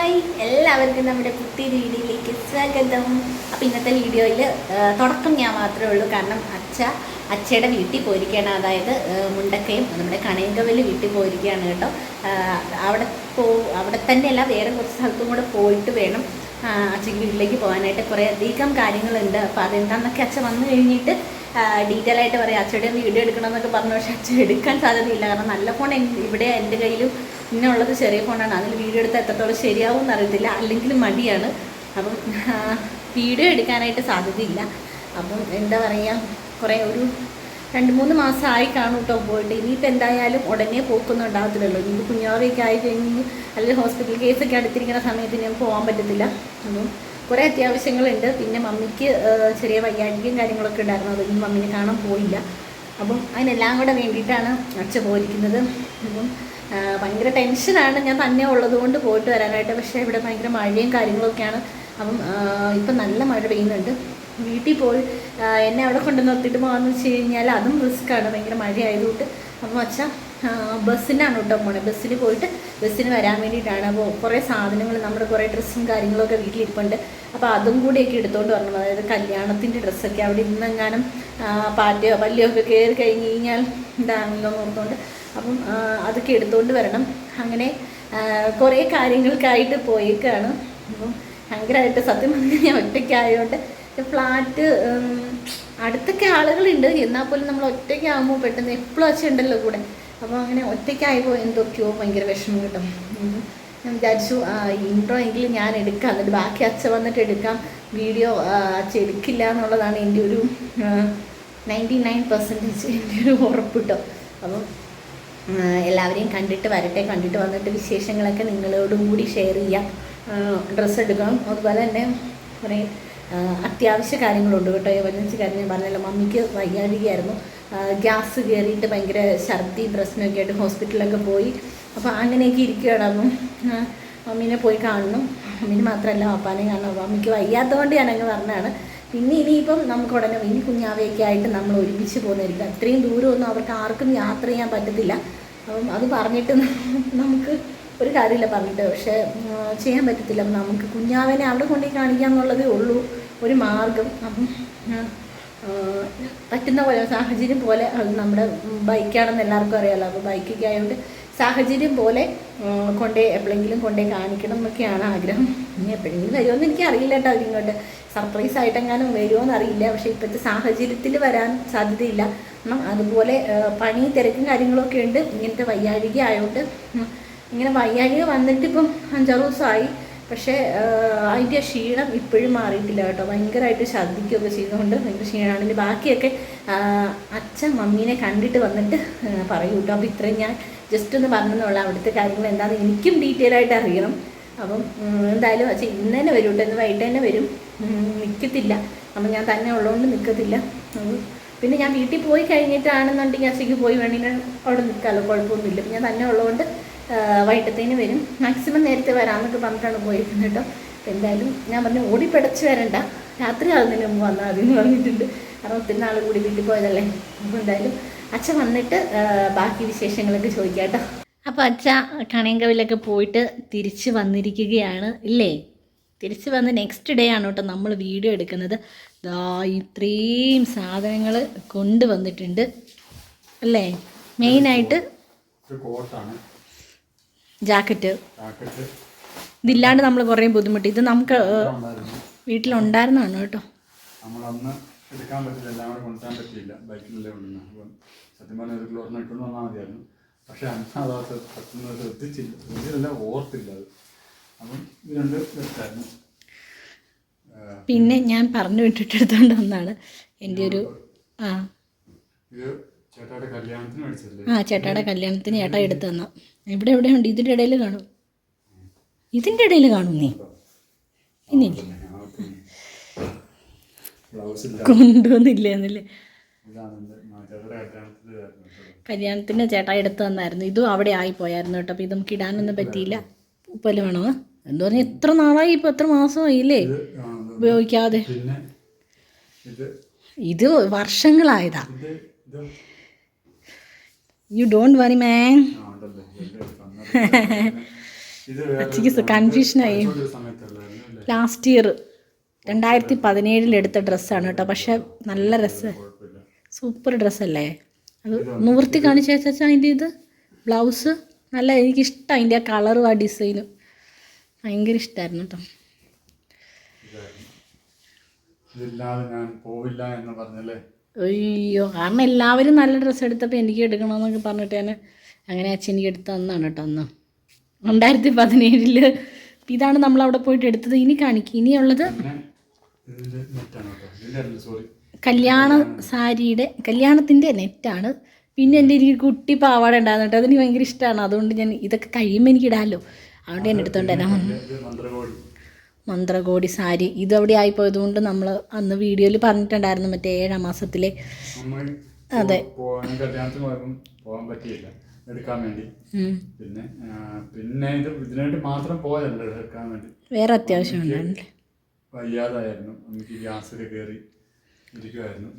Hi. എല്ലാവർക്കും നമ്മുടെ പുതിയ വീഡിയോയിലേക്ക് സ്വാഗതം. അപ്പോൾ ഇന്നത്തെ വീഡിയോയിൽ തുടക്കം ഞാൻ മാത്രമേ ഉള്ളൂ. കാരണം അച്ഛ അച്ഛയുടെ വീട്ടിൽ പോയിരിക്കുകയാണ്. അതായത് മുണ്ടക്കയും നമ്മുടെ കണയങ്കവൽ വീട്ടിൽ പോയിരിക്കുകയാണ് കേട്ടോ. അവിടെ പോ അവിടെ തന്നെയല്ല വേറെ കുറച്ച് സ്ഥലത്തും കൂടെ പോയിട്ട് വേണം അച്ഛക്ക് വീട്ടിലേക്ക് പോകാനായിട്ട് കുറേ അധികം കാര്യങ്ങളുണ്ട്. അപ്പോൾ അതെന്താണെന്നൊക്കെ അച്ഛൻ വന്നു കഴിഞ്ഞിട്ട് ഡീറ്റെയിൽ ആയിട്ട് പറയാം. അച്ഛയുടെ വീഡിയോ എടുക്കണമെന്നൊക്കെ പറഞ്ഞു. പക്ഷേ അച്ഛൻ എടുക്കാൻ സാധ്യതയില്ല. കാരണം നല്ല ഫോൺ ഇവിടെ എന്റെ കയ്യിലും പിന്നെ ഉള്ളത് ചെറിയ ഫോണാണ്. അതിൽ വീഡിയോ എടുത്താൽ എത്രത്തോളം ശരിയാവും എന്നറിയത്തില്ല. അല്ലെങ്കിൽ മടിയാണ്. അപ്പം വീഡിയോ എടുക്കാനായിട്ട് സാധ്യതയില്ല. അപ്പം എന്താ പറയുക കുറേ ഒരു രണ്ട് മൂന്ന് മാസമായി കാണും കേട്ടോ പോയിട്ട്. ഇനിയിപ്പോൾ എന്തായാലും ഉടനെ പോക്കൊന്നും ഉണ്ടാകത്തില്ലല്ലോ ഇനി കുഞ്ഞാവയൊക്കെ ആയി കഴിഞ്ഞ് അല്ലെങ്കിൽ ഹോസ്പിറ്റൽ കേസൊക്കെ അടുത്തിരിക്കുന്ന സമയത്ത് ഞാൻ പോകാൻ പറ്റത്തില്ല. അപ്പം കുറേ അത്യാവശ്യങ്ങളുണ്ട്. പിന്നെ മമ്മിക്ക് ചെറിയ വയ്യാഴികയും കാര്യങ്ങളൊക്കെ ഉണ്ടായിരുന്നു. അതൊന്നും മമ്മീനെ കാണാൻ പോയില്ല. അപ്പം അതിനെല്ലാം കൂടെ വേണ്ടിയിട്ടാണ് അച്ഛ പോയിരിക്കുന്നത്. അപ്പം ഭയങ്കര ടെൻഷനാണ്. ഞാൻ തന്നെ ഉള്ളതുകൊണ്ട് പോയിട്ട് വരാനായിട്ട്. പക്ഷേ ഇവിടെ ഭയങ്കര മഴയും കാര്യങ്ങളൊക്കെയാണ്. അപ്പം ഇപ്പം നല്ല മഴ പെയ്യുന്നുണ്ട്. വീട്ടിൽ പോയി എന്നെ അവിടെ കൊണ്ട് നിർത്തിയിട്ട് പോകാമെന്ന് വെച്ച് കഴിഞ്ഞാൽ അതും റിസ്ക്കാണ്. ഭയങ്കര മഴയായതുകൊണ്ട്. അപ്പം അച്ഛ ബസ്സിനാണ് കേട്ടോ പോണേ. ബസ്സിൽ പോയിട്ട് ബസ്സിന് വരാൻ വേണ്ടിയിട്ടാണ്. അപ്പോൾ കുറേ സാധനങ്ങൾ നമ്മുടെ കുറേ ഡ്രസ്സും കാര്യങ്ങളൊക്കെ വീട്ടിലിരിപ്പുണ്ട്. അപ്പോൾ അതും കൂടിയൊക്കെ എടുത്തുകൊണ്ട് വരണം. അതായത് കല്യാണത്തിന്റെ ഡ്രസ്സൊക്കെ അവിടെ ഇന്നെങ്ങാനും പാറ്റയോ പല്ലിയോ ഒക്കെ കയറി കഴിഞ്ഞ് കഴിഞ്ഞാൽ ഇതാണല്ലോ ഓർത്തുകൊണ്ട് അപ്പം അതൊക്കെ എടുത്തുകൊണ്ട് വരണം. അങ്ങനെ കുറേ കാര്യങ്ങൾക്കായിട്ട് പോയേക്കാണ്. അപ്പം ഭയങ്കരമായിട്ട് സത്യം പറഞ്ഞാൽ ഞാൻ ഒറ്റയ്ക്കായതുകൊണ്ട് ഫ്ലാറ്റ് അടുത്തൊക്കെ ആളുകളുണ്ട്. എന്നാൽ പോലും നമ്മൾ ഒറ്റയ്ക്കാകുമ്പോൾ പെട്ടെന്ന് എപ്പോഴും അച്ഛൻ ഉണ്ടല്ലോ കൂടെ. അപ്പോൾ അങ്ങനെ ഒറ്റയ്ക്കായപ്പോൾ എന്തൊക്കെയോ ഭയങ്കര വിഷമം കിട്ടും. ഞാൻ വിചാരിച്ചു ഇൻട്രോ എങ്കിലും ഞാൻ എടുക്കാം. എന്നിട്ട് ബാക്കി അച്ഛ വന്നിട്ട് എടുക്കാം. വീഡിയോ അച്ഛ എടുക്കില്ല എന്നുള്ളതാണ് എന്റെ ഒരു നയന്റി നയൻ പെർസെന്റേജ് എന്റെ ഒരു ഉറപ്പ് കിട്ടും. അപ്പം എല്ലാവരെയും കണ്ടിട്ട് വരട്ടെ കണ്ടിട്ട് വന്നിട്ട് വിശേഷങ്ങളൊക്കെ നിങ്ങളോടും കൂടി ഷെയർ ചെയ്യാം. ഡ്രസ്സ് എടുക്കണം. അതുപോലെ തന്നെ കുറേ അത്യാവശ്യ കാര്യങ്ങളുണ്ട് കേട്ടോ. എമർജൻസി കാര്യം ഞാൻ പറഞ്ഞല്ലോ. മമ്മിക്ക് വയ്യാഴികയായിരുന്നു ഗ്യാസ് കയറിയിട്ട് ഭയങ്കര ഛർദി പ്രശ്നമൊക്കെ ആയിട്ട് ഹോസ്പിറ്റലിലൊക്കെ പോയി. അപ്പോൾ അങ്ങനെയൊക്കെ ഇരിക്കുകയാണ് അപ്പം മമ്മീനെ പോയി കാണണം മമ്മീനെ മാത്രമല്ല പപ്പാനെ കാണണം മമ്മിക്ക് വയ്യാത്തതുകൊണ്ട് ഞാനങ്ങ് പറഞ്ഞതാണ്. പിന്നെ ഇനിയിപ്പം നമുക്ക് ഉടനെ ഇനി കുഞ്ഞാവയൊക്കെ ആയിട്ട് നമ്മൾ ഒരുമിച്ച് പോകുന്നതായിരിക്കും. അത്രയും ദൂരമൊന്നും അവർക്ക് ആർക്കും യാത്ര ചെയ്യാൻ പറ്റത്തില്ല. അപ്പം അത് പറഞ്ഞിട്ട് നമുക്ക് ഒരു കാര്യമില്ല പറഞ്ഞിട്ട്. പക്ഷേ ചെയ്യാൻ പറ്റത്തില്ല. അപ്പം നമുക്ക് കുഞ്ഞാവനെ അവിടെ കൊണ്ടുപോയി കാണിക്കുക എന്നുള്ളതേ ഉള്ളൂ. ഒരു മാർഗം. അപ്പം പറ്റുന്ന പോലെ സാഹചര്യം പോലെ നമ്മുടെ ബൈക്കാണെന്ന് എല്ലാവർക്കും അറിയാമല്ലോ അപ്പോൾ ബൈക്കൊക്കെ ആയതുകൊണ്ട് സാഹചര്യം പോലെ കൊണ്ടേ എപ്പോഴെങ്കിലും കൊണ്ടേ കാണിക്കണം എന്നൊക്കെയാണ് ആഗ്രഹം. ഇനി എപ്പോഴെങ്കിലും വരുമെന്ന് എനിക്ക് അറിയില്ല കേട്ടോ അവരിങ്ങോട്ട് സർപ്രൈസ് ആയിട്ടെങ്ങാനും വരുമോ അറിയില്ല. പക്ഷേ ഇപ്പോഴത്തെ സാഹചര്യത്തിൽ വരാൻ സാധ്യതയില്ല. അതുപോലെ പണി തിരക്കും കാര്യങ്ങളൊക്കെ ഉണ്ട്. ഇങ്ങനത്തെ വയ്യാഴിക ആയതുകൊണ്ട് ഇങ്ങനെ വയ്യാഴിക വന്നിട്ട് ഇപ്പം അഞ്ചാറ് ദിവസമായി. പക്ഷേ അതിന്റെ ക്ഷീണം ഇപ്പോഴും മാറിയിട്ടില്ല കേട്ടോ. ഭയങ്കരമായിട്ട് ഛർദ്ദിക്കുകയൊക്കെ ചെയ്യുന്നതുകൊണ്ട് ഭയങ്കര ക്ഷീണമാണ് ഇനി ബാക്കിയൊക്കെ അച്ഛൻ മമ്മീനെ കണ്ടിട്ട് വന്നിട്ട് പറയൂ കേട്ടോ. അപ്പോൾ ഇത്രയും ഞാൻ ജസ്റ്റ് ഒന്ന് പറഞ്ഞെന്നുള്ള അവിടുത്തെ കാര്യങ്ങൾ എന്താണെന്ന് എനിക്കും ഡീറ്റെയിൽ ആയിട്ട് അറിയണം. അപ്പം എന്തായാലും അച്ഛൻ ഇന്ന് തന്നെ വരും കേട്ടോ ഇന്ന് വൈകിട്ട് തന്നെ വരും. നിൽക്കത്തില്ല അപ്പം ഞാൻ തന്നെ ഉള്ളതുകൊണ്ട് നിൽക്കത്തില്ല പിന്നെ ഞാൻ വീട്ടിൽ പോയി കഴിഞ്ഞിട്ടാണെന്നുണ്ടെങ്കിൽ അച്ഛയ്ക്ക് പോയി വേണമെങ്കിൽ അവിടെ നിൽക്കാമല്ലോ കുഴപ്പമൊന്നുമില്ല. ഞാൻ തന്നെ ഉള്ളതുകൊണ്ട് വൈകിട്ടത്തേന് വരും. മാക്സിമം നേരത്തെ വരാമെന്നൊക്കെ പറഞ്ഞിട്ടാണ് പോയിരിക്കുന്നത് കേട്ടോ. എന്തായാലും ഞാൻ പറഞ്ഞു ഓടിപ്പടച്ച് വരണ്ട. രാത്രി ആകുന്നതിന് മുമ്പ് വന്നാൽ മതി എന്ന് പറഞ്ഞിട്ടുണ്ട്. കാരണം ഒത്തിരി നാൾ കൂടി വീട്ടിൽ പോയതല്ലേ. അപ്പോൾ എന്തായാലും അച്ഛൻ വന്നിട്ട് ബാക്കി വിശേഷങ്ങളൊക്കെ ചോദിക്കാം കേട്ടോ. അപ്പോൾ അച്ഛ കണയങ്കവിലൊക്കെ പോയിട്ട് തിരിച്ച് വന്നിരിക്കുകയാണ് ഇല്ലേ? തിരിച്ച് വന്ന് നെക്സ്റ്റ് ഡേ ആണ് കേട്ടോ നമ്മൾ വീഡിയോ എടുക്കുന്നത്. ദാ ഇത്രയും സാധനങ്ങൾ കൊണ്ടുവന്നിട്ടുണ്ട് അല്ലേ? മെയിനായിട്ട് ജാക്കറ്റ്. ഇതില്ലാണ്ട് നമ്മൾ കുറേ ബുദ്ധിമുട്ടി. ഇത് നമുക്ക് വീട്ടിലുണ്ടായിരുന്നാണ് വീട്ടിലുണ്ടായിരുന്നതാണ് കേട്ടോ? നമ്മളന്ന് എടുക്കാൻ പറ്റില്ല എല്ലാം കൂടെ കൊണ്ടുപോകാൻ പറ്റിയില്ല. ബൈക്കിലല്ലേ കൊണ്ടുവന്നു അപ്പം സത്യം പറഞ്ഞാൽ ഒരു ക്ലോറിനെ ഇട്ടുകൊണ്ട് വന്നാൽ മതിയായിരുന്നു. പക്ഷെ അന്ന് പെട്ടെന്ന് പറ്റുന്നത് ശ്രദ്ധിച്ചില്ല ശ്രദ്ധിച്ചില്ല ഓർത്തില്ല അത്. അപ്പം ഇത് രണ്ട് വ്യക്തമായിരുന്നു പിന്നെ ഞാൻ പറഞ്ഞു വിട്ടിട്ടെടുത്തോണ്ട് വന്നാണ് എന്റെ ഒരു ആ. ആ ചേട്ടായുടെ കല്യാണത്തിന് ചേട്ടാ എടുത്തു തന്ന. ഇവിടെ എവിടെ ഉണ്ട് ഇതിന്റെ ഇടയിൽ കാണും. ഇതിന്റെ ഇടയിൽ കാണും നീ ഇന്നില്ല കൊണ്ടുവന്നില്ലേ കൊണ്ടുവന്നില്ല എന്നല്ലേ കല്യാണത്തിന് ചേട്ടാ എടുത്തു തന്നായിരുന്നു. ഇതും അവിടെ ആയി പോയായിരുന്നു കേട്ടോ. അപ്പൊ ഇത് നമുക്ക് ഇടാനൊന്നും പറ്റിയില്ല. ഉപ്പൽ വേണോ? എന്താ പറഞ്ഞാൽ എത്ര നാളായി ഇപ്പൊ എത്ര മാസമായില്ലേ? ഉപയോഗിക്കാതെ. ഇത് വർഷങ്ങളായതാ. യു ഡോണ്ട് വറി മാൻ അച്ഛക്ക് അല്ലേ? ലാസ്റ്റ് ഇയർ രണ്ടായിരത്തി പതിനേഴിൽ എടുത്ത ഡ്രസ്സാണ് കേട്ടോ. പക്ഷെ നല്ല ഡ്രസ്സ് സൂപ്പർ ഡ്രസ്സല്ലേ? അത് നിവർത്തി കാണിച്ച ചേച്ചാ അതിന്റെ ഇത്? ബ്ലൗസ്? നല്ല എനിക്കിഷ്ടം അതിന്റെ ആ കളറും ആ ഡിസൈനും. ഭയങ്കര ഇഷ്ടമായിരുന്നു കേട്ടോ ഇതായിരുന്നു. ഇതില്ലാതെ ഞാൻ പോവില്ല എന്ന് പറഞ്ഞല്ലേ? അയ്യോ കാരണം എല്ലാവരും നല്ല ഡ്രസ്സ് എടുത്തപ്പോൾ എനിക്ക് എടുക്കണമെന്നൊക്കെ പറഞ്ഞിട്ട് ഞാൻ അങ്ങനെ അച്ഛൻ എനിക്ക് എടുത്ത് തന്നാണ് കേട്ടോ അന്ന്. രണ്ടായിരത്തി പതിനേഴിൽ ഇതാണ് നമ്മൾ അവിടെ പോയിട്ട് എടുത്തത്. ഇനി കാണിക്കും. ഇനിയുള്ളത്? സോറി കല്യാണ സാരിയുടെ കല്യാണത്തിന്റെ നെറ്റാണ്. പിന്നെ എന്റെ എനിക്ക് കുട്ടി പാവാട ഉണ്ടായിരുന്നിട്ട് അതിന് അതെനിക്ക് ഭയങ്കര ഇഷ്ടമാണ് അതുകൊണ്ട് ഞാൻ ഇതൊക്കെ കഴിയുമ്പോൾ എനിക്ക് ഇടാമല്ലോ അതുകൊണ്ട് ഞാൻ എടുത്തോണ്ട് തരാം മന്ത്രകോടി സാരി. ഇത് അവിടെ ആയിപ്പോയത് കൊണ്ട് നമ്മൾ അന്ന് വീഡിയോയിൽ പറഞ്ഞിട്ടുണ്ടായിരുന്നു മറ്റേ ഏഴാം മാസത്തിലെ. അതെ. പോകാൻ പറ്റിയില്ല. എടുക്കാൻ വേണ്ടി. പിന്നെ പിന്നെ ഇത് ഇതിനായിട്ട് മാത്രം പോയതല്ല എടുക്കാൻ വേണ്ടി. വേറെ അത്യാവശ്യം വയ്യാതായിരുന്നു. എനിക്ക് ഗ്യാസിൽ കയറി. ഇരിക്കുമായിരുന്നു.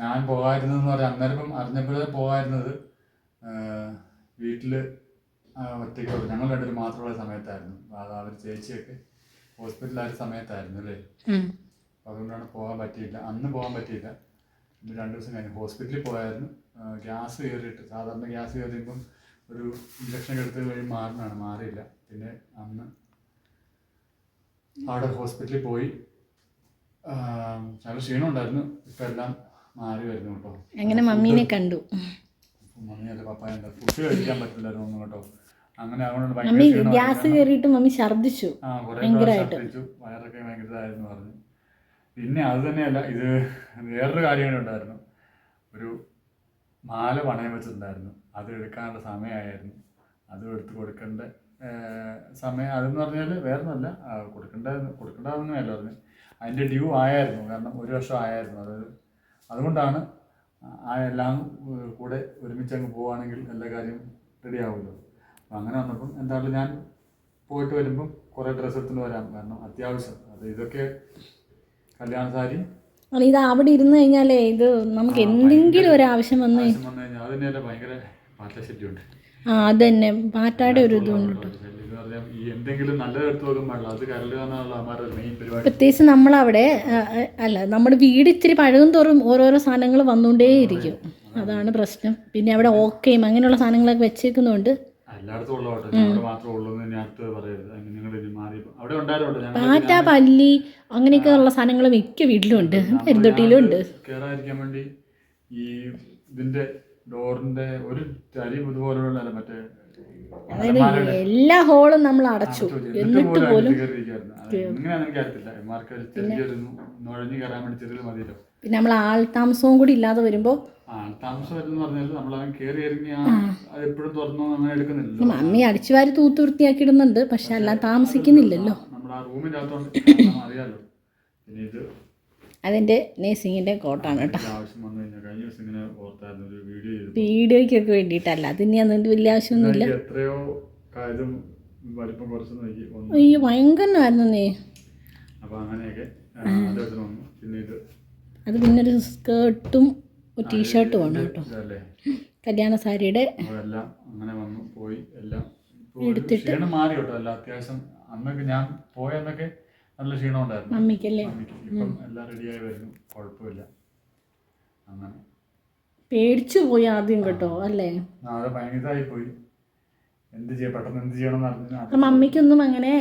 ഞാൻ പോകാതിരുന്നെന്ന് പറയാം അന്നേരം ഇപ്പം അറിഞ്ഞപ്പോഴേ പോകാതിരുന്നത് വീട്ടിൽ ഒറ്റയ്ക്ക് ഞങ്ങൾ രണ്ടുപേരും മാത്രമുള്ള സമയത്തായിരുന്നു. അവർ ചേച്ചിയൊക്കെ ഹോസ്പിറ്റലായ സമയത്തായിരുന്നു അല്ലേ? അതുകൊണ്ടാണ് പോകാൻ പറ്റിയില്ല. അന്ന് പോകാൻ പറ്റിയില്ല. രണ്ട് ദിവസം കഴിഞ്ഞ് ഹോസ്പിറ്റലിൽ പോയായിരുന്നു. ഗ്യാസ് കയറിയിട്ട് സാധാരണ ഗ്യാസ് കയറിയപ്പം ഒരു ഇഞ്ചക്ഷൻ എടുത്ത് കഴിഞ്ഞ് മാറുന്നതാണ് മാറിയില്ല. പിന്നെ അന്ന് അവിടെ ഹോസ്പിറ്റലിൽ പോയി. നല്ല ക്ഷീണം ഉണ്ടായിരുന്നു ഇപ്പം എല്ലാം മാറി വരുന്നു കേട്ടോ. അങ്ങനെ മമ്മീനെ കണ്ടു? മമ്മിയല്ല പപ്പായല്ല ഫുഡ് കഴിക്കാൻ പറ്റില്ലായിരുന്നു ഒന്നും കേട്ടോ. അങ്ങനെ മമ്മി ഗ്യാസ് കയറിയിട്ട് മമ്മി ഛർദ്ദിച്ചു. ഭയങ്കരമായിട്ട്. വയറൊക്കെ ഭയങ്കര ഇതായിരുന്നു പറഞ്ഞു. പിന്നെ അത് തന്നെയല്ല ഇത് വേറൊരു കാര്യം ഉണ്ടായിരുന്നു. ഒരു മാല പണയം വെച്ചിട്ടുണ്ടായിരുന്നു. അത് എടുക്കാനുള്ള സമയമായിരുന്നു. അത് എടുത്ത് കൊടുക്കേണ്ട സമയം അതെന്ന് പറഞ്ഞാൽ വേറെ കൊടുക്കണ്ട ആ, കൊടുക്കേണ്ട കൊടുക്കേണ്ടതെന്നല്ല പറഞ്ഞു അതിന്റെ ഡ്യൂ ആയായിരുന്നു കാരണം ഒരു വർഷം ആയായിരുന്നു. അത് അതുകൊണ്ടാണ് ആ എല്ലാം കൂടെ ഒരുമിച്ച് അങ്ങ് പോവുകയാണെങ്കിൽ എല്ലാ കാര്യം റെഡി ആവുമല്ലോ. അപ്പം അങ്ങനെ വന്നപ്പം എന്തായാലും ഞാൻ പോയിട്ട് വരുമ്പം കുറേ ഡ്രസ്സ് എടുത്തുകൊണ്ട് വരാം. കാരണം അത്യാവശ്യം. അത് ഇതൊക്കെ കല്യാണ സാരി. ഇത് അവിടെ ഇരുന്ന് കഴിഞ്ഞാലേ ഇത് നമുക്ക് എന്തെങ്കിലും ഒരു ആവശ്യം വന്ന് കഴിഞ്ഞാൽ അത് തന്നെയല്ല ഭയങ്കര പാറ്റശല്യമുണ്ട് ആ അത് തന്നെ പാറ്റാടെ ഒരു ഇതുണ്ട്. കേട്ടോ പ്രത്യേകിച്ച് നമ്മളവിടെ അല്ല നമ്മുടെ വീട് ഇത്തിരി പഴകും തോറും ഓരോരോ സാധനങ്ങൾ വന്നുകൊണ്ടേയിരിക്കും. അതാണ് പ്രശ്നം. പിന്നെ അവിടെ ഓക്കെയും അങ്ങനെയുള്ള സാധനങ്ങളൊക്കെ വെച്ചേക്കുന്നതുകൊണ്ട് കേട്ടോ പാറ്റ പല്ലി അങ്ങനെയൊക്കെ ഉള്ള സാധനങ്ങൾ മിക്ക വീട്ടിലും ഉണ്ട് പെരുന്തൊട്ടിയിലും ഉണ്ട്. വേണ്ടി ഈ ഇതിന്റെ ഡോറിന്റെ ഒരു തരി ഇതുപോലെയുള്ള മറ്റേ അതായത് എല്ലാ ഹോളും നമ്മൾ അടച്ചു. എന്നിട്ട് പോലും പിന്നെ? നമ്മൾ ആൾ താമസവും കൂടി ഇല്ലാതെ വരുമ്പോ ആ അടിച്ചുവാര് അടിച്ചു വാരി തൂത്ത് വൃത്തിയാക്കി ഇടുന്നുണ്ട് പക്ഷെ അല്ല താമസിക്കുന്നില്ലല്ലോ. അതെന്റെ അതിന്റെ കോട്ടാണ് കേട്ടോ ഇതിന്റെ ആവശ്യം വന്നു കഴിഞ്ഞാൽ കഴിഞ്ഞ ദിവസം ഇങ്ങനെ ഓർത്തായിരുന്നു ഒരു വീഡിയോ ചെയ്തു വീഡിയോയ്ക്കൊക്കെ വേണ്ടിയിട്ടല്ല. അതിന് അതിന്റെ വലിയ ആവശ്യമൊന്നുമില്ല. എത്രയോ കാര്യം വലിപ്പം കുറച്ച് നോക്കി അയ്യോ ഭയങ്കരമായിരുന്നു. നീ അപ്പൊ അങ്ങനെയൊക്കെ ആ, വന്നു. പിന്നെ അത് പിന്നെ ഒരു സ്കേർട്ടും ഒരു ടീഷർട്ടും ആണ് കേട്ടോ. കല്യാണ സാരിയുടെ അതെല്ലാം അങ്ങനെ വന്നു പോയി എല്ലാം എടുത്തിട്ട് മാറി കേട്ടോ അല്ല അത്യാവശ്യം അന്നൊക്കെ ഞാൻ പോയന്നൊക്കെ നല്ല ക്ഷീണം ഉണ്ടായിരുന്നു. മമ്മിക്കല്ലേ മമ്മിക്ക്. ഇപ്പം എല്ലാം റെഡിയായി വരുന്നു. കുഴപ്പമില്ല. അങ്ങനെ. പേടിച്ചു പോയി ആദ്യം കേട്ടോ അല്ലേ? എന്ത് ചെയ്യാം പെട്ടെന്ന് എന്ത് ചെയ്യണം മമ്മിക്കൊന്നും അങ്ങനെ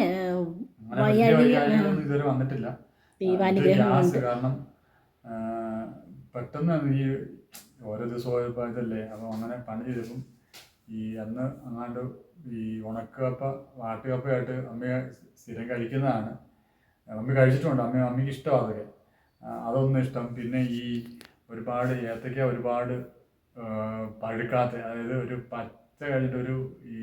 ഇതുവരെ വന്നിട്ടില്ല. കാരണം പെട്ടെന്ന് ഈ ഓരോ ദിവസം ഓരോ ഇതല്ലേ അപ്പോൾ അങ്ങനെ പണി ചെയ്തപ്പം ഈ അന്ന് അങ്ങാണ്ട് ഈ ഉണക്കപ്പ വാട്ടുകപ്പയായിട്ട് അമ്മ സ്ഥിരം കഴിക്കുന്നതാണ്. അമ്മ കഴിച്ചിട്ടുണ്ട്. അമ്മ അമ്മയ്ക്ക് ഇഷ്ടമാണ് അതൊക്കെ. അതൊന്നും ഇഷ്ടം. പിന്നെ ഈ ഒരുപാട് ഏത്തയ്ക്ക ഒരുപാട് പഴുക്കാത്ത അതായത് ഒരു പച്ച കഴിഞ്ഞിട്ട് ഒരു ഈ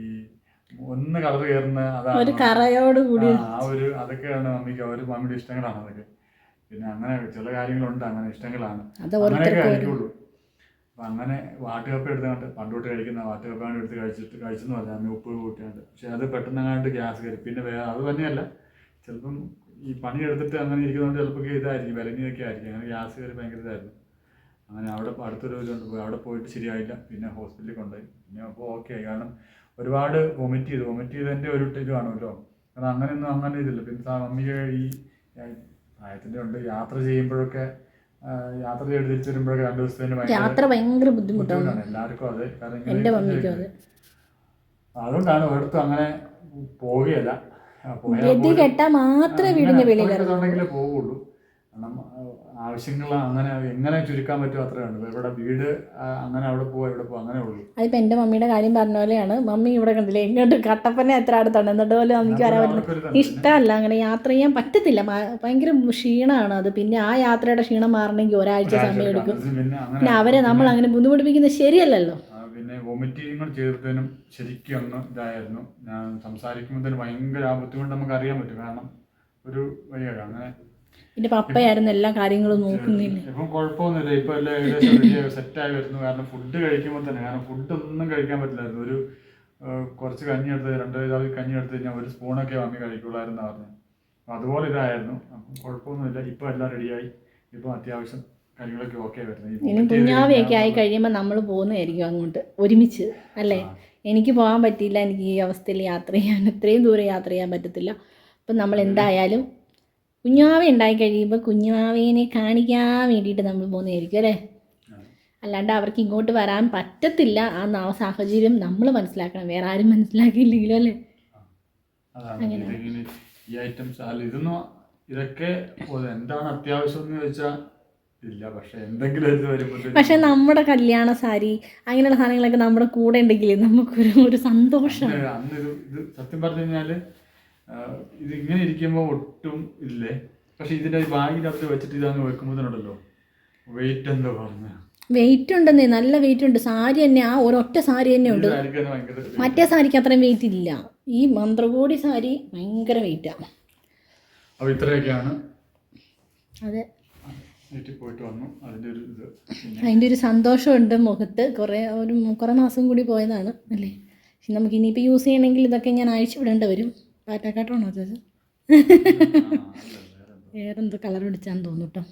ഒന്ന് കളർ കയറുന്ന അതാണ് കറയോട് കൂടി. ആ, ഒരു അതൊക്കെയാണ് മമ്മിക്ക് ഒരു മമ്മിയുടെ ഇഷ്ടങ്ങളാണ് അതൊക്കെ. പിന്നെ അങ്ങനെ ചില കാര്യങ്ങളുണ്ട് അങ്ങനെ ഇഷ്ടങ്ങളാണ്. അങ്ങനെയൊക്കെ കഴിക്കുള്ളൂ അപ്പൊ അങ്ങനെ വാട്ടുകപ്പ എടുത്തുകൊണ്ട് പണ്ടോട്ട് കഴിക്കുന്ന വാട്ടുകപ്പാണ് എടുത്ത് കഴിച്ചിട്ട് കഴിച്ചെന്ന് പറഞ്ഞാൽ അമ്മ ഉപ്പ് കൂട്ടിയാണ്ട്. പക്ഷെ അത് പെട്ടെന്ന് അങ്ങാണ്ട് ഗ്യാസ് കയറി. പിന്നെ വേറെ അത് തന്നെയല്ല. ചിലപ്പം ഈ പണി എടുത്തിട്ട് അങ്ങനെ ഇരിക്കുന്നതുകൊണ്ട് ചിലപ്പോൾ ഇതായിരിക്കും വിലങ്ങിയൊക്കെ ആയിരിക്കും. അങ്ങനെ ഗ്യാസ് കയറി ഭയങ്കര ഇതായിരുന്നു. അങ്ങനെ അവിടെ അടുത്തൊരു കൊണ്ട് അവിടെ പോയിട്ട് ശരിയായില്ല. പിന്നെ ഹോസ്പിറ്റലിൽ കൊണ്ടുപോയി. പിന്നെ അപ്പോൾ ഓക്കെ ആയി. കാരണം ഒരുപാട് വൊമിറ്റ് ചെയ്തു. വൊമിറ്റ് ചെയ്തതിന്റെ ഒരു ഇത് കാണുമല്ലോ. കാരണം അങ്ങനെയൊന്നും അങ്ങനെ ഇതില്ല. പിന്നെ മമ്മിക്ക് ഈ പ്രായത്തിന്റെ ഉണ്ട് യാത്ര ചെയ്യുമ്പോഴൊക്കെ യാത്ര ചെയ്ത് തിരിച്ചു വരുമ്പോഴൊക്കെ രണ്ട് ദിവസത്തിന് യാത്ര ഭയങ്കര ബുദ്ധിമുട്ടാണ്. എല്ലാവർക്കും അതെ. കാരണം അതുകൊണ്ടാണ് ഒരിടത്തും അങ്ങനെ പോവുകയല്ല. ഗതി പോലും കെട്ടാൽ മാത്രമേ വീടിന്റെ വെളിയിൽ പോകുള്ളൂ കാരണം ആവശ്യങ്ങൾ അങ്ങനെ എങ്ങനെ ചുരുക്കാൻ പറ്റും അത്രേ ഉണ്ട് ഇവിടെ വീട് അങ്ങനെ അവിടെ പോവാ ഇവിടെ പോവാ അങ്ങനെ ഉള്ളൂ. അതിപ്പോ എന്റെ മമ്മിയുടെ കാര്യം പറഞ്ഞ പോലെയാണ്. മമ്മി ഇവിടെ കണ്ടില്ലേ എങ്ങോട്ട് കട്ടപ്പന എത്ര അടുത്താണ്. എന്നിട്ട് പോലും മമ്മിക്ക് വരാൻ ഇതാണ്. ഇഷ്ടമല്ല അങ്ങനെ യാത്ര ചെയ്യാൻ പറ്റത്തില്ല. ഭയങ്കര ക്ഷീണമാണ് അത്. പിന്നെ ആ യാത്രയുടെ ക്ഷീണം മാറണമെങ്കിൽ ഒരാഴ്ച സമയം എടുക്കും. പിന്നെ അവരെ നമ്മൾ അങ്ങനെ ബുദ്ധിമുട്ടിപ്പിക്കുന്നത് ശരിയല്ലല്ലോ. പിന്നെ പിന്നെ വൊമിറ്റിങ് ചെയ്തതിനും ശരിക്കും ഒന്ന് ഇതായിരുന്നു. ഞാൻ സംസാരിക്കുമ്പോൾ തന്നെ ഭയങ്കര ആ ബുദ്ധിമുട്ട് നമുക്ക് അറിയാൻ പറ്റും. കാരണം ഒരു വഴിയാണ്. അങ്ങനെ എന്റെ പപ്പയായിരുന്നു എല്ലാ കാര്യങ്ങളും നോക്കുന്നില്ല? ഇപ്പം കുഴപ്പമൊന്നുമില്ല. ഇപ്പൊ എല്ലാം സെറ്റായി വരുന്നു. കാരണം ഫുഡ് കഴിക്കുമ്പോൾ തന്നെ കാരണം ഫുഡ് ഒന്നും കഴിക്കാൻ പറ്റില്ലായിരുന്നു. ഒരു കുറച്ച് കഞ്ഞി എടുത്ത് രണ്ട് വയസ്സാൽ കഞ്ഞി എടുത്ത് കഴിഞ്ഞാൽ ഒരു സ്പൂണൊക്കെ വാങ്ങി കഴിക്കുള്ളായിരുന്നു പറഞ്ഞു അപ്പൊ അതുപോലെ ഇതായിരുന്നു. അപ്പം കുഴപ്പമൊന്നുമില്ല. ഇപ്പൊ എല്ലാം റെഡിയായി ഇപ്പം അത്യാവശ്യം കാര്യങ്ങളൊക്കെ ഓക്കെ വരുന്നു. ഇനി കുഞ്ഞാവയൊക്കെ ആയി കഴിയുമ്പോൾ നമ്മൾ പോകുന്നതായിരിക്കും അങ്ങോട്ട്. ഒരുമിച്ച് അല്ലേ? എനിക്ക് പോകാൻ പറ്റിയില്ല. എനിക്ക് ഈ അവസ്ഥയിൽ യാത്ര ചെയ്യാൻ ഇത്രയും ദൂരം യാത്ര ചെയ്യാൻ പറ്റത്തില്ല. അപ്പം നമ്മൾ എന്തായാലും കുഞ്ഞാവ ഉണ്ടായി കഴിയുമ്പോൾ കുഞ്ഞാവേനെ കാണിക്കാൻ വേണ്ടിയിട്ട് നമ്മൾ പോകുന്നതായിരിക്കും അല്ലേ. അല്ലാണ്ട് അവർക്ക് ഇങ്ങോട്ട് വരാൻ പറ്റത്തില്ല ആ നാവ സാഹചര്യം നമ്മൾ മനസ്സിലാക്കണം. വേറെ ആരും മനസ്സിലാക്കിയില്ലെങ്കിലും അല്ലേ? ഈ ഐറ്റംസ്? അല്ല ഇതൊന്നും ഇതൊക്കെ എന്താണ് അത്യാവശ്യം എന്ന് ചോദിച്ചാൽ ഇല്ല പക്ഷെ എന്തെങ്കിലും പക്ഷെ നമ്മുടെ കല്യാണ സാരി അങ്ങനെയുള്ള സാധനങ്ങളൊക്കെ നമ്മുടെ കൂടെ ഉണ്ടെങ്കിൽ നമുക്കൊരു ഒരു സന്തോഷം. അന്ന് ഇത് സത്യം പറഞ്ഞു കഴിഞ്ഞാൽ ആ, ഇത് ഇങ്ങനെ ഇരിക്കുമ്പോൾ ഒട്ടും ഇല്ലേ? പക്ഷെ ഇതിന്റെ ബാഗിനകത്ത് വെച്ചിട്ട് ഇതങ്ങ് വെക്കുമ്പോഴത്തേനുണ്ടല്ലോ വെയിറ്റ് എന്തോ പറഞ്ഞു വെയിറ്റ് ഉണ്ടെന്നേ നല്ല വെയിറ്റ് ഉണ്ട്. സാരി തന്നെ ആ ഒരൊറ്റ സാരി തന്നെ ഉണ്ട്. മറ്റേ സാരിക്ക് അത്രയും വെയിറ്റ് ഇല്ല. ഈ മന്ത്രകോടി സാരി ഭയങ്കര വെയിറ്റാണ് അപ്പൊ ഇത്രയൊക്കെയാണ്. അതെ. പോയിട്ട് വന്നു. അതിന്റെ ഒരു ഇത്. അതിന്റെ ഒരു സന്തോഷമുണ്ട് മുഖത്ത്. കുറേ ഒരു കുറേ മാസം കൂടി പോയതാണ് അല്ലേ? പക്ഷെ നമുക്ക് ഇനിയിപ്പോൾ യൂസ് ചെയ്യണമെങ്കിൽ ഇതൊക്കെ ഞാൻ അഴിച്ചു വിടേണ്ടി വരും. പാറ്റാക്കാട്ടാണോ ചേച്ചി? ആ, വേറെ എന്തോ. വേറെന്തോ കളർ പിടിച്ചാന്ന് തോന്നുന്നു കേട്ടോ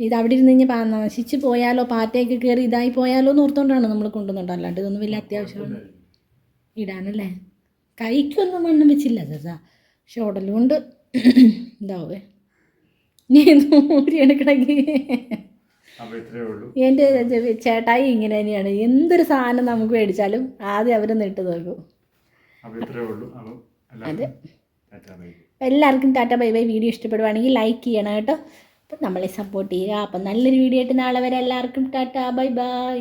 ഇത് അവിടെ ഇരുന്ന് കഴിഞ്ഞാൽ നശിച്ച് പോയാലോ പാറ്റയൊക്കെ കയറി ഇതായി പോയാലോ എന്ന് ഓർത്തുകൊണ്ടാണ് നമ്മൾ കൊണ്ടുവന്നുണ്ടോ അല്ലാണ്ട് ഇതൊന്നും വലിയ അത്യാവശ്യമാണ്. ഇടാനല്ലേ? കൈക്കൊന്നും വണ്ണം വെച്ചില്ല ചേച്ചാ. പക്ഷെ ഉടലുകൊണ്ട് ഇതാവേ. നീ ഉള്ളൂ. എന്റെ ചേട്ടായി ഇങ്ങനെ തന്നെയാണ്. എന്തൊരു സാധനം നമുക്ക് മേടിച്ചാലും ആദ്യം അവരൊന്ന് ഇട്ട് നോക്കും. ബൈ. എല്ലാവർക്കും ടാറ്റ ബൈ ബൈ വീഡിയോ ഇഷ്ടപ്പെടുവാണെങ്കിൽ ലൈക്ക് ചെയ്യണം കേട്ടോ. അപ്പം നമ്മളെ സപ്പോർട്ട് ചെയ്യുക. അപ്പം നല്ലൊരു വീഡിയോ ആയിട്ട് നാളെ വരെ എല്ലാവർക്കും ടാറ്റ ബൈ ബൈ.